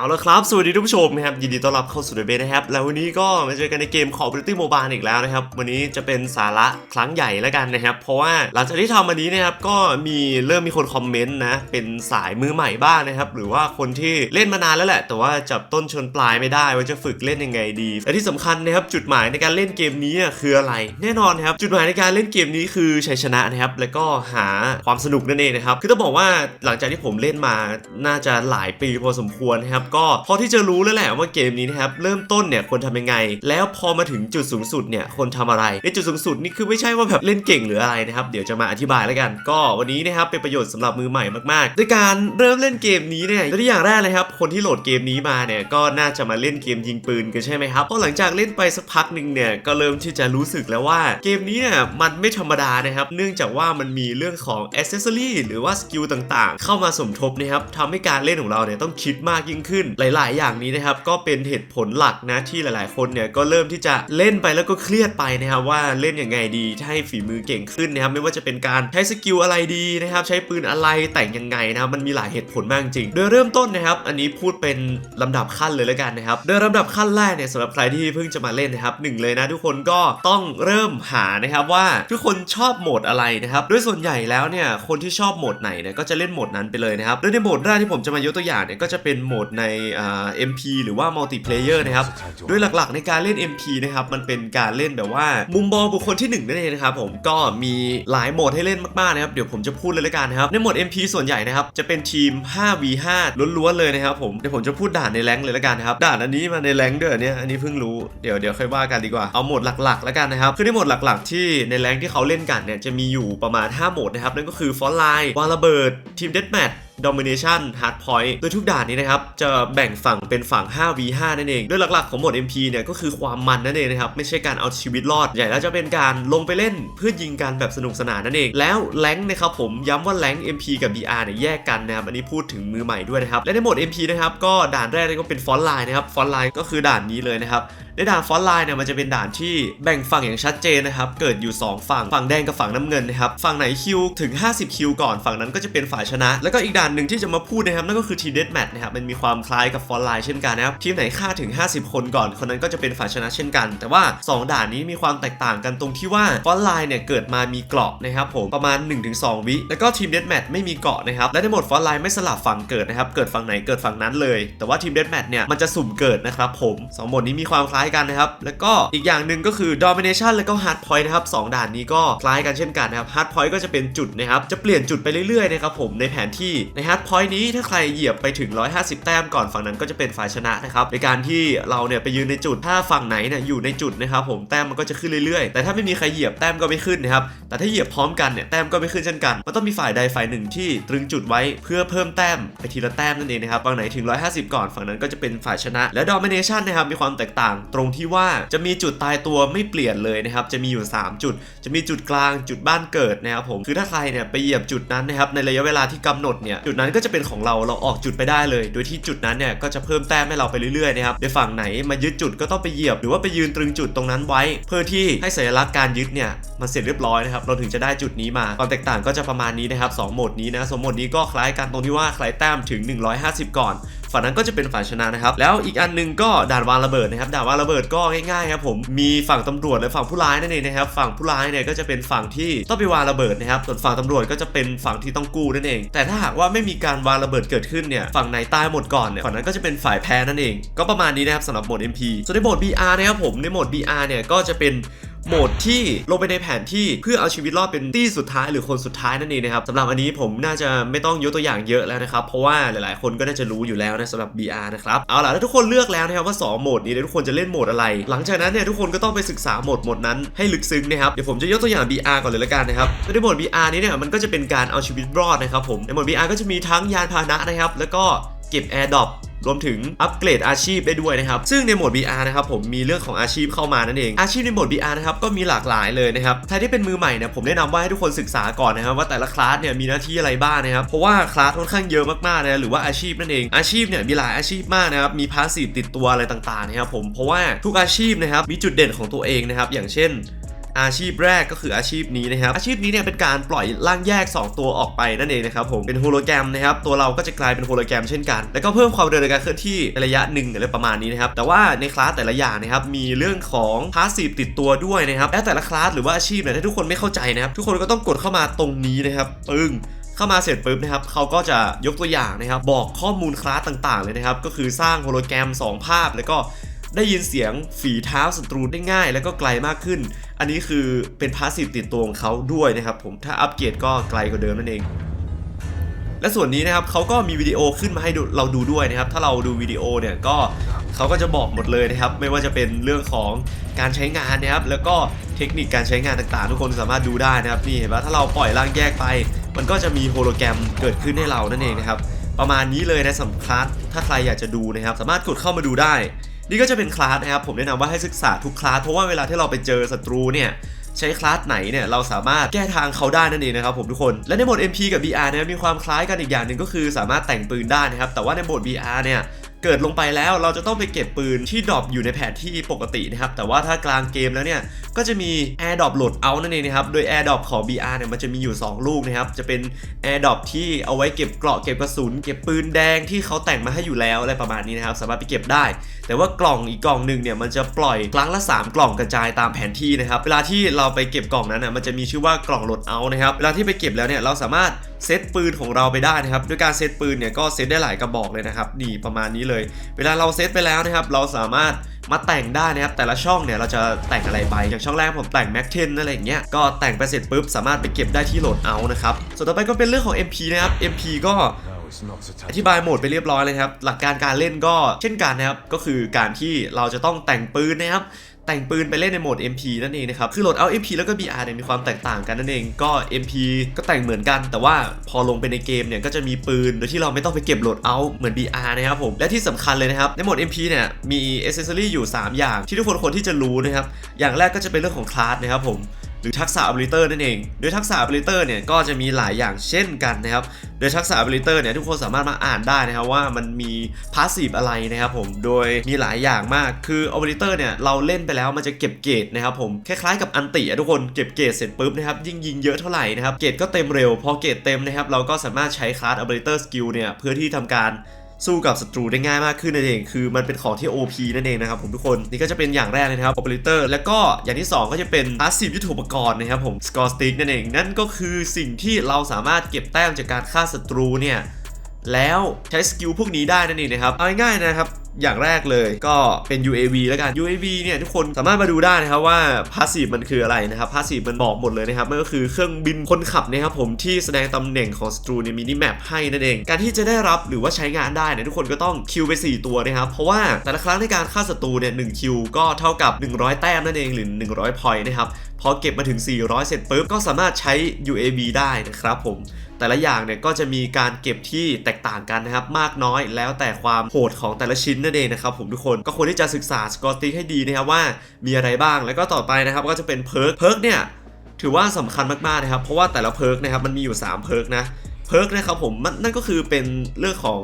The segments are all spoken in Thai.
เอาละครับ สวัสดีทุกผู้ชมนะครับ ยินดีต้อนรับเข้าสู่เดอะเบนะครับ แล้ววันนี้ก็มาเจอกันในเกม Call of Duty Mobile อีกแล้วนะครับ วันนี้จะเป็นสาระครั้งใหญ่แล้วกันนะครับ เพราะว่าหลังจากที่ทำวันนี้นะครับ ก็มีเริ่มมีคนคอมเมนต์นะ เป็นสายมือใหม่บ้างนะครับ หรือว่าคนที่เล่นมานานแล้วแหละ แต่ว่าจับต้นชนปลายไม่ได้ ว่าจะฝึกเล่นยังไงดี และที่สำคัญนะครับ จุดหมายในการเล่นเกมนี้คืออะไร แน่นอนนะครับ จุดหมายในการเล่นเกมนี้คือชัยชนะนะครับ แล้วก็หาความสนุกนั่นเองนะครับ คือต้องบอกว่าหลังจากที่ผมเล่นมาน่าจะหลายปีพอสมควรนะครับก็พอที่จะรู้แล้วแหละว่าเกมนี้นะครับเริ่มต้นเนี่ยควรทำยังไง แล้วพอมาถึงจุดสูงสุดเนี่ยควรทำอะไร ในจุดสูงสุดนี่คือไม่ใช่ว่าแบบเล่นเก่งหรืออะไรนะครับเดี๋ยวจะมาอธิบายแล้วกัน ก็วันนี้นะครับเป็นประโยชน์สำหรับมือใหม่มากๆด้วยการเริ่มเล่นเกมนี้เนี่ยและที่อย่างแรกเลยครับคนที่โหลดเกมนี้มาเนี่ยก็น่าจะมาเล่นเกมยิงปืนกันใช่ไหมครับเพราะหลังจากเล่นไปสักพักหนึ่งเนี่ยก็เริ่มที่จะรู้สึกแล้วว่าเกมนี้เนี่ยมันไม่ธรรมดานะครับเนื่องจากว่ามันมีเรื่องของอ c เซสซอรีหรือว่าสกิลต่างๆ เข้ามาสมทบนะครับทำให้การเล่นของเราเนี่ยต้องคิดมากยิ่งขึ้นหลาย ๆ อย่างนี้นะครับก็เป็นเหตุผลหลักนะที่หลาย ๆ คนเนี่ยก็เริ่มที่จะเล่นไปแล้วก็เครียดไปนะครับว่าเล่นยังไงดีถ้าให้ฝีมือเก่งขึ้นนะครับไม่ว่าจะเป็นการใช้สกิลอะไรดีนะครับใช้ปืนอะไรแต่งยังไงนะครับมันมีหลายเหตุผลมากจริง โดยเริ่มต้นนะครับ อันนี้พูดเป็นลำดับขั้นเลยแล้วกันนะครับโดยลำดับขั้นแรกเนี่ยสำหรับใครที่เพิ่งจะมาเล่นนะครับหนึ่งเลยนะทุกคนก็ต้องเริ่มหานะครับว่าทุกคนชอบโหมดอะไรนะครับโดยส่วนใหญ่แล้วเนี่ยคนที่ชอบโหมดไหนเนี่ยก็จะเล่นโหมดนั้นไปเลยนะครับโดยในโหมดแรกที่ผมจะมายกตัวอย่างเนี่ยก็จะเป็นโหมดในอ่า MP หรือว่ามัลติเพลเยอร์นะครับ โดยหลักๆในการเล่น MP นะครับ มันเป็นการเล่นแบบว่ามุมมองบุคคลที่ 1 นั่นเองนะครับผมก็มีหลายโหมดให้เล่นมากๆนะครับ เดี๋ยวผมจะพูดเลยละกันนะครับ ในโหมด MP ส่วนใหญ่นะครับ จะเป็นทีม 5v5 ล้วนๆเลยนะครับผมเดี๋ยวผมจะพูดด่านในแรงเลยละกันนะครับด่านอันนี้มาในแรงด้วยเนี่ยอันนี้เพิ่งรู้เดี๋ยวเดี๋ยวค่อยว่ากันดีกว่าเอาโหมดหลักๆแล้วกันนะครับคือในโหมดหลักๆ ที่ในแรงที่เขาเล่นกันเนี่ยจะมีอยู่ประมาณ 5 โหมดนะครับนั่นก็คือฟอนไลน์วางระเบิดทีมเด a แมท Domination Hard Point โดยทุกด่านนี้นะครับ จะแบ่งฝั่งเป็นฝั่ง 5v5 นั่นเอง โดยหลักๆของโหมด MP เนี่ยก็คือความมันนั่นเองนะครับ ไม่ใช่การเอาชีวิตรอด ใหญ่แล้วจะเป็นการลงไปเล่นเพื่อยิงกันแบบสนุกสนานนั่นเอง แล้วแรงค์นะครับผมย้ำว่าแรงค์ MP กับ BR เนี่ยแยกกันนะครับ อันนี้พูดถึงมือใหม่ด้วยนะครับ และในโหมด MP นะครับก็ด่านแรกก็เป็นฟอนไลน์นะครับ ฟอนไลน์ก็คือด่านนี้เลยนะครับในด่านฟอนไลน์เนี่ยมันจะเป็นด่านที่แบ่งฝั่งอย่างชัดเจนนะครับ เกิดอยู่ 2 ฝั่ง ฝั่งแดงกับฝั่งน้ำเงินนะครับ ฝั่งไหนคิวถึง 50 คิวก่อน ฝั่งนั้นก็จะเป็นฝ่ายชนะ แล้วก็อีกด่านหนึ่งที่จะมาพูดนะครับนั่นก็คือทีเด a แมทนะครับ มันมีความคล้ายกับฟอนไลน์เช่นกันนะครับ ทีมไหนฆ่าถึง 50 คนก่อน คนนั้นก็จะเป็นฝ่ายชนะเช่นกัน แต่ว่า 2 ด่านนี้มีความแตกต่างกันตรงที่ว่าฟอนไลน์เนี่ยเกิดมามีเกราะนะครับผม ประมาณ 1-2 วิ แล้วก็ทีมเด a แมทไม่มีเกราะนะครับ และในโหมดฟอนไลน์ไม่สลับฝั่งเกิดนะครับ เกิดฝั่งไหนเกิดฝั่งนั้นเลย แต่ว่าทีมเด a แมทเนี่ยมันจะสุ่มเกิดนะครับผมสองโหมดนี้มีความคล้ายกันนะครับ แล้วก็อีกอย่างหนึ่งก็คือ domination แล้วก็ hard point นะครับสองด่านนี้ก็คล้ายกันเช่นกันนะครับ hard point ก็จะเป็นจุดนะครับจะเปลี่ยนจุดไปเรื่อยๆนะครับผมในแผนที่ใน hard point นี้ถ้าใครเหยียบไปถึง 150 แต้มก่อนฝั่งนั้นก็จะเป็นฝ่ายชนะนะครับในการที่เราเนี่ยไปยืนในจุดถ้าฝั่งไหนเนี่ยอยู่ในจุดนะครับผมแต้มมันก็จะขึ้นเรื่อยๆ แต่ถ้าไม่มีใครเหยียบแต้มก็ไม่ขึ้นนะครับแต่ถ้าเหยียบพร้อมกันเนี่ยแต้มก็ไม่ขึ้นเช่นกันมันต้องมีฝ่ายใดฝ่ายหนึ่งที่ตรึงจุดไว้เพื่อเพิ่มแต้มไปทีละแต้มนั่นเองนะครับฝั่งไหนถึง 150 ก่อนฝั่งนั้นก็จะเป็นฝ่ายชนะ และ domination นะครับมีความแตกต่างตรงที่ว่าจะมีจุดตายตัวไม่เปลี่ยนเลยนะครับ จะมีอยู่ 3 จุด จะมีจุดกลางจุดบ้านเกิดนะครับผม คือถ้าใครเนี่ยไปเหยียบจุดนั้นนะครับในระยะเวลาที่กำหนดเนี่ยจุดนั้นก็จะเป็นของเราเราออกจุดไปได้เลย โดยที่จุดนั้นเนี่ยก็จะเพิ่มแต้มให้เราไปเรื่อยๆนะครับในฝั่งไหนมายึดจุดก็ต้องไปเหยียบ หรือว่าไปยืนตรึงจุดตรงนั้นไว้ เพื่อที่ให้สัญลักษณ์การยึดเนี่ยมันเสร็จเรียบร้อยนะครับเราถึงจะได้จุดนี้มาความแตกต่างก็จะประมาณนี้นะครับสองโหมดนี้นะสองโหมดนี้ก็คล้ายกันตรงที่ว่าใครแต้มถึง 150 ก่อน ฝั่งนั้นก็จะเป็นฝ่ายชนะนะครับ แล้วอีกอันหนึงก็ด่านวางระเบิดนะครับด่านวางระเบิดก็ง่ายๆครับผมมีฝั่งตำรวจและฝั่งผู้ร้ายนั่นเองนะครับฝั่งผู้ร้ายเนี่ยก็จะเป็นฝั่งที่ต้องไปวางระเบิดนะครับส่วนฝั่งตำรวจก็จะเป็นฝั่งที่ต้องกู้นั่นเอง แต่ถ้าหากว่าไม่มีการวางระเบิดเกิดขึ้นเนี่ยฝั่งไหนตายหมดก่อนเนี่ยฝั่งนั้นก็จะเป็นฝ่ายแพ้นั่นเอง ก็ประมาณนี้นะครับสำหรับโหมด MP ส่วนในโหมด BR นะครับผมในโหมด BR เนี่ยก็จะเป็น โหมดที่ลงไปในแผนที่เพื่อเอาชีวิตรอดเป็นที่สุดท้ายหรือคนสุดท้ายนั่นเองนะครับสำหรับอันนี้ผมน่าจะไม่ต้องยกตัวอย่างเยอะแล้วนะครับ เพราะว่าหลายๆ คนก็น่าจะรู้อยู่แล้วนะสำหรับ BR นะครับเอาล่ะถ้าทุกคนเลือกแล้วนะครับว่า 2 โหมดนี้ทุกคนจะเล่นโหมดอะไร หลังจากนั้นเนี่ยทุกคนก็ต้องไปศึกษาโหมดโหมดนั้นให้ลึกซึ้งนะครับเดี๋ยวผมจะยกตัวอย่าง BR ก่อนเลยละกันนะครับในโหมด BR นี้เนี่ยมันก็จะเป็นการเอาชีวิตรอดนะครับผมในโหมด BR ก็จะมีทั้งยานพาหนะนะครับแล้วก็เก็บ Air Drop รวมถึงอัปเกรดอาชีพได้ด้วยนะครับ ซึ่งในโหมด VR นะครับผมมีเรื่องของอาชีพเข้ามานั่นเอง อาชีพในโหมด VR นะครับก็มีหลากหลายเลยนะครับใครที่เป็นมือใหม่เนี่ยผมแนะนำว่าให้ทุกคนศึกษาก่อนนะครับว่าแต่ละคลาสเนี่ยมีหน้าที่อะไรบ้างนะครับเพราะว่าคลาสค่อนข้างเยอะมากๆนะหรือว่าอาชีพนั่นเองอาชีพเนี่ยมีหลายอาชีพมากนะครับมีพาสซีฟติดตัวอะไรต่างๆนะครับผมเพราะว่าทุกอาชีพนะครับมีจุดเด่นของตัวเองนะครับอย่างเช่น อาชีพแรกก็คืออาชีพนี้นะครับ อาชีพนี้เนี่ยเป็นการปล่อยร่างแยก 2 ตัวออกไปนั่นเองนะครับผมเป็นโฮโลแกรมนะครับตัวเราก็จะกลายเป็นโฮโลแกรมเช่นกัน แล้วก็เพิ่มความเร็วในการเคลื่อนที่ในระยะหนึ่งอะไรประมาณนี้นะครับแต่ว่าในคลาสแต่ละอย่างนะครับมีเรื่องของพาสซีฟติดตัวด้วยนะครับและแต่ละคลาสหรือว่าอาชีพเนี่ยถ้าทุกคนไม่เข้าใจนะครับทุกคนก็ต้องกดเข้ามาตรงนี้นะครับปึ้งเข้ามาเสร็จปุ๊บนะครับเขาก็จะยกตัวอย่างนะครับ บอกข้อมูลคลาสต่างๆเลยนะครับ ก็คือสร้างโฮโลแกรม 2 ภาพ แล้วก็ได้ยินเสียงฝีเท้าศัตรูได้ง่าย แล้วก็ไกลมากขึ้น อันนี้คือเป็นพาสซีฟติดตัวของเขาด้วยนะครับผมถ้าอัปเกรดก็ไกลกว่าเดิมนั่นเอง และส่วนนี้นะครับเขาก็มีวิดีโอขึ้นมาให้เราดูด้วยนะครับ ถ้าเราดูวิดีโอเนี่ยก็เขาก็จะบอกหมดเลยนะครับ ไม่ว่าจะเป็นเรื่องของการใช้งานนะครับ แล้วก็เทคนิคการใช้งานต่างๆ ทุกคนสามารถดูได้นะครับนี่เห็นไหมถ้าเราปล่อยร่างแยกไป มันก็จะมีโฮโลแกรมเกิดขึ้นให้เรานั่นเองนะครับประมาณนี้เลยนะสำหรับคลาสถ้าใครอยากจะดูนะครับ สามารถกดเข้ามาดูได้ นี่ก็จะเป็นคลาสนะครับผมแนะนำว่าให้ศึกษาทุกคลาสเพราะว่าเวลาที่เราไปเจอศัตรูเนี่ยใช้คลาสไหนเนี่ยเราสามารถแก้ทางเขาได้นั่นเองนะครับผมทุกคนและในโหมด MP กับ BR เนี่ยมีความคล้ายกันอีกอย่างหนึ่งก็คือสามารถแต่งปืนได้นะครับแต่ว่าในโหมด BR เนี่ย เกิดลงไปแล้วเราจะต้องไปเก็บปืนที่ดรอปอยู่ในแผนที่ปกตินะครับ แต่ว่าถ้ากลางเกมแล้วเนี่ย ก็จะมี Air Drop โหลดเอานั่นเองนะครับ โดย Air Drop ของ BR เนี่ยมันจะมีอยู่ 2 ลูกนะครับ จะเป็น Air Drop ที่เอาไว้เก็บเกราะเก็บกระสุน เก็บปืนแดงที่เขาแต่งมาให้อยู่แล้วอะไรประมาณนี้นะครับ สามารถไปเก็บได้ แต่ว่ากล่องอีกกล่องหนึ่งเนี่ยมันจะปล่อยครั้งละ 3 กล่องกระจายตามแผนที่นะครับ เวลาที่เราไปเก็บกล่องนั้นน่ะมันจะมีชื่อว่ากล่องโหลดเอานะครับ เวลาที่ไปเก็บแล้วเนี่ยเราสามารถเซตปืนของเราไปได้นะครับด้วยการเซตปืนเนี่ยก็เซตได้หลายกระบอกเลยนะครับนี่ประมาณนี้เลย เวลาเราเซตไปแล้วนะครับ เราสามารถมาแต่งได้นะครับ แต่ละช่องเนี่ยเราจะแต่งอะไรไป อย่างช่องแรกผมแต่งแม็กเทนอะไรอย่างเงี้ย ก็แต่งไปเสร็จปุ๊บ สามารถไปเก็บได้ที่โหลดเอานะครับ ส่วนต่อไปก็เป็นเรื่องของ MP นะครับ MP ก็อธิบายโหมดไปเรียบร้อยเลยครับ หลักการการเล่นก็เช่นกันนะครับ ก็คือการที่เราจะต้องแต่งปืนนะครับ แต่งปืนไปเล่นในโหมด MP นั่นเองนะครับ คือโหลดเอา MP แล้วก็ BR เนี่ยมีความแตกต่างกันนั่นเอง ก็ MP ก็แต่งเหมือนกัน แต่ว่าพอลงไปในเกมเนี่ยก็จะมีปืน โดยที่เราไม่ต้องไปเก็บโหลดเอาเหมือน BR นะครับผม และที่สำคัญเลยนะครับ ในโหมด MP เนี่ยมีอ c c e s s o r y อยู่ 3 อย่างที่ทุกคนควรที่จะรู้นะครับ อย่างแรกก็จะเป็นเรื่องของคลาสนะครับผม หรือทักษะ ability นั่นเอง โดยทักษะ ability เนี่ยก็จะมีหลายอย่างเช่นกันนะครับ โดยทักษะ ability เนี่ยทุกคนสามารถมาอ่านได้นะครับว่ามันมี passive อะไรนะครับผม โดยมีหลายอย่างมาก คือ ability เนี่ยเราเล่นไปแล้วมันจะเก็บเกรดนะครับผม คล้ายๆกับอันติอะทุกคน เก็บเกรดเสร็จปุ๊บนะครับยิ่งยิงเยอะเท่าไหร่นะครับ เกรดก็เต็มเร็ว พอเกรดเต็มนะครับเราก็สามารถใช้คลาส ability skill เนี่ยเพื่อที่ทำการ สู้กับศัตรูได้ง่ายมากขึ้นนั่นเอง คือมันเป็นของที่ OP นั่นเองนะครับผมทุกคนนี่ก็จะเป็นอย่างแรกเลยนะครับ Operator แล้วก็อย่างที่ 2 ก็จะเป็น Passive ยุทโธปกรณ์นะครับผม Score Stick นั่นเอง นั่นก็คือสิ่งที่เราสามารถเก็บแต้มจากการฆ่าศัตรูเนี่ยแล้วใช้สกิลพวกนี้ได้นั่นเองนะครับเอาง่ายๆนะครับ อย่างแรกเลยก็เป็น UAV แล้วกัน UAV เนี่ยทุกคนสามารถมาดูได้นะครับว่า Passive มันคืออะไรนะครับ Passive มันบอกหมดเลยนะครับมันก็คือเครื่องบินคนขับนะครับผมที่แสดงตำแหน่งของศัตรูในมินิแมปให้นั่นเอง การที่จะได้รับหรือว่าใช้งานได้เนี่ยทุกคนก็ต้องคิวไป 4 ตัวนะครับเพราะว่าแต่ละครั้งในการฆ่าศัตรูเนี่ยหคิวก็เท่ากับ 100 แต้มนั่นเองหรือ 100พอยต์นะครับ พอเก็บมาถึง 400 เสร็จปุ๊บก็สามารถใช้ UAV ได้นะครับผมแต่ละอย่างเนี่ยก็จะมีการเก็บที่แตกต่างกันนะครับ มากน้อยแล้วแต่ความโหดของแต่ละชิ้นนั่นเองนะครับผมทุกคนก็ควรที่จะศึกษาสกอตติให้ดีนะครับว่ามีอะไรบ้างแล้วก็ต่อไปนะครับก็จะเป็นเพิร์กเพิร์กเนี่ยถือว่าสำคัญมากๆนะครับ เพราะว่าแต่ละเพิร์กนะครับมันมีอยู่ 3 เพิร์กนะเพิร์กนะครับผมมันนั่นก็คือเป็นเรื่องของ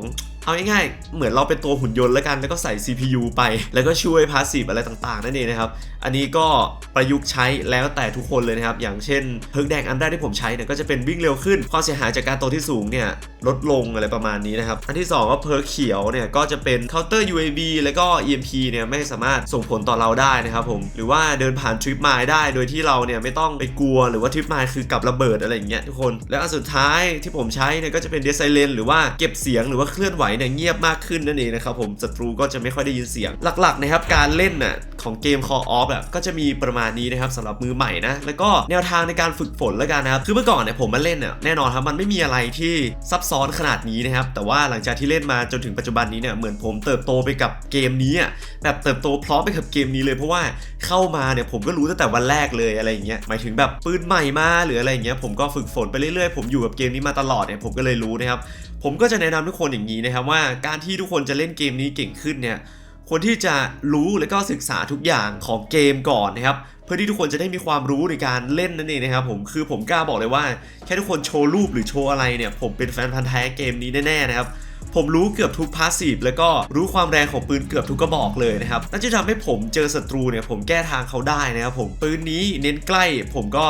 เอาง่ายๆ เหมือนเราเป็นตัวหุ่นยนต์แล้วกันแล้วก็ใส่ CPU ไป แล้วก็ช่วยพาสซีฟอะไรต่างๆ นั่นเองนะครับ อันนี้ก็ประยุกต์ใช้แล้วแต่ทุกคนเลยนะครับ อย่างเช่นเพิร์กแดงอันแรกที่ผมใช้เนี่ยก็จะเป็นวิ่งเร็วขึ้น ความเสียหายจากการโตที่สูงเนี่ยลดลงอะไรประมาณนี้นะครับ อันที่ 2 ก็เพิร์กเขียวเนี่ยก็จะเป็นเคาน์เตอร์ UAV แล้วก็ EMP เนี่ยไม่สามารถส่งผลต่อเราได้นะครับผม หรือว่าเดินผ่านทริปไมล์ได้ โดยที่เราเนี่ยไม่ต้องไปกลัวหรือว่าทริปไมล์คือกับระเบิดอะไรอย่างเงี้ยทุกคน แล้วอันสุดท้ายที่ผมใช้เนี่ยก็จะเป็นเดซไซเลนหรือว่าเก็บเสียงหรือว่าเคลื่อนไหวเนี่ยเงียบมากขึ้นนั่นเองนะครับผมศัตรูก็จะไม่ค่อยได้ยินเสียง หลักๆนะครับการเล่นน่ะของเกม Call of อะก็จะมีประมาณนี้นะครับสำหรับมือใหม่นะแล้วก็แนวทางในการฝึกฝนแล้วกันนะครับคือเมื่อก่อนเนี่ยผมมาเล่นเนี่ยแน่นอนครับมันไม่มีอะไรที่ซับซ้อนขนาดนี้นะครับแต่ว่าหลังจากที่เล่นมาจนถึงปัจจุบันนี้เนี่ยเหมือนผมเติบโตไปกับเกมนี้อะแบบเติบโตพร้อมไปกับเกมนี้เลยเพราะว่าเข้ามาเนี่ยผมก็รู้ตั้งแต่วันแรกเลยอะไรอย่างเงี้ยหมายถึงแบบปืนใหม่มาหรืออะไรอย่างเงี้ยผมก็ฝึกฝนไปเรื่อยๆผมอยู่กับเกมนี้มาตลอดเนี่ยผมก็เลยรู้นะครับ ผมก็จะแนะนำทุกคนอย่างนี้นะครับว่าการที่ทุกคนจะเล่นเกมนี้เก่งขึ้นเนี่ยควรที่จะรู้และก็ศึกษาทุกอย่างของเกมก่อนนะครับเพื่อที่ทุกคนจะได้มีความรู้ในการเล่นนั่นเองนะครับผมคือผมกล้าบอกเลยว่าแค่ทุกคนโชว์รูปหรือโชว์อะไรเนี่ยผมเป็นแฟนพันธ์แท้เกมนี้แน่ๆนะครับผมรู้เกือบทุกพาสซีฟแล้วก็รู้ความแรงของปืนเกือบทุกกระบอกเลยนะครับนั่นจะทำให้ผมเจอศัตรูเนี่ยผมแก้ทางเขาได้นะครับผมปืนนี้เน้นใกล้ผมก็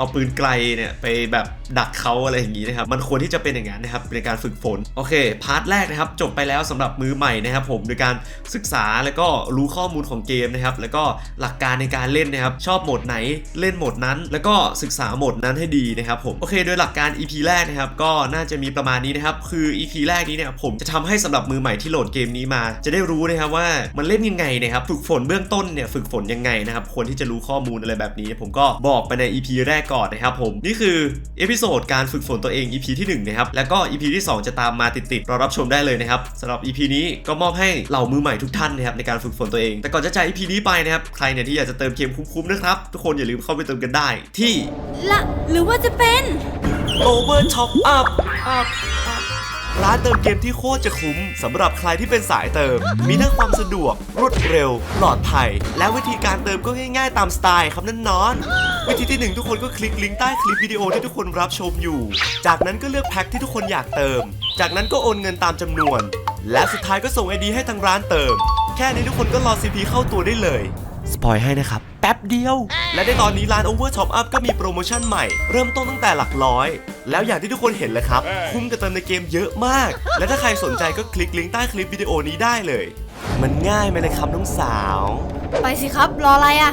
เอาปืนไกลเนี่ยไปแบบดักเขาอะไรอย่างนี้นะครับ มันควรที่จะเป็นอย่างนั้นนะครับในการฝึกฝน โอเค พาร์ทแรกนะครับ จบไปแล้วสำหรับมือใหม่นะครับ ผมโดยการศึกษาแล้วก็รู้ข้อมูลของเกมนะครับ แล้วก็หลักการในการเล่นนะครับ ชอบโหมดไหนเล่นโหมดนั้น แล้วก็ศึกษาโหมดนั้นให้ดีนะครับผม โอเค โดยหลักการ EP แรกนะครับ ก็น่าจะมีประมาณนี้นะครับ คือ EP แรกนี้เนี่ยผมจะทำให้สำหรับมือใหม่ที่โหลดเกมนี้มา จะได้รู้นะครับว่ามันเล่นยังไงนะครับ ฝึกฝนเบื้องต้นเนี่ย ฝึกฝนยังไงนะครับ ควรที่จะรู้ข้อมูลอะไรแบบนี้ ผมก็บอกไปใน EP แรกก่อนนะครับผมนี่คือเอพิโซดการฝึกฝนตัวเอง EP ที่ 1 นะครับ แล้วก็ EP ที่ 2 จะตามมาติดๆรอรับชมได้เลยนะครับสำหรับ EP นี้ก็มอบให้เหล่ามือใหม่ทุกท่านนะครับในการฝึกฝนตัวเอง แต่ก่อนจะจ่าย EP นี้ไปนะครับ ใครเนี่ยที่อยากจะเติมเกมคุ้มๆนะครับ ทุกคนอย่าลืมเข้าไปเติมกันได้ ที่ละหรือว่าจะเป็น Over Top Up ร้านเติมเกมที่โคตรจะคุ้มสำหรับใครที่เป็นสายเติม มีทั้งความสะดวก รวดเร็ว ปลอดภัย และวิธีการเติมก็ง่าย ๆ ตามสไตล์ครับนั่นนอน วิธีที่หนึ่งทุกคนก็คลิกลิงก์ใต้คลิปวิดีโอที่ทุกคนรับชมอยู่ จากนั้นก็เลือกแพ็คที่ทุกคนอยากเติม จากนั้นก็โอนเงินตามจำนวน และสุดท้ายก็ส่งไอดีให้ทางร้านเติม แค่นี้ทุกคนก็รอ CP เข้าตัวได้เลยสปอยให้นะครับ แป๊บเดียว และในตอนนี้ร้าน Over Top Up ก็มีโปรโมชั่นใหม่ เริ่มต้นตั้งแต่หลักร้อย แล้วอย่างที่ทุกคนเห็นเลยครับ คุ้มกับเติมในเกมเยอะมาก และถ้าใครสนใจก็คลิกลิงก์ใต้คลิปวิดีโอนี้ได้เลย มันง่ายไหมเลยครับน้องสาว ไปสิครับรออะไรอะ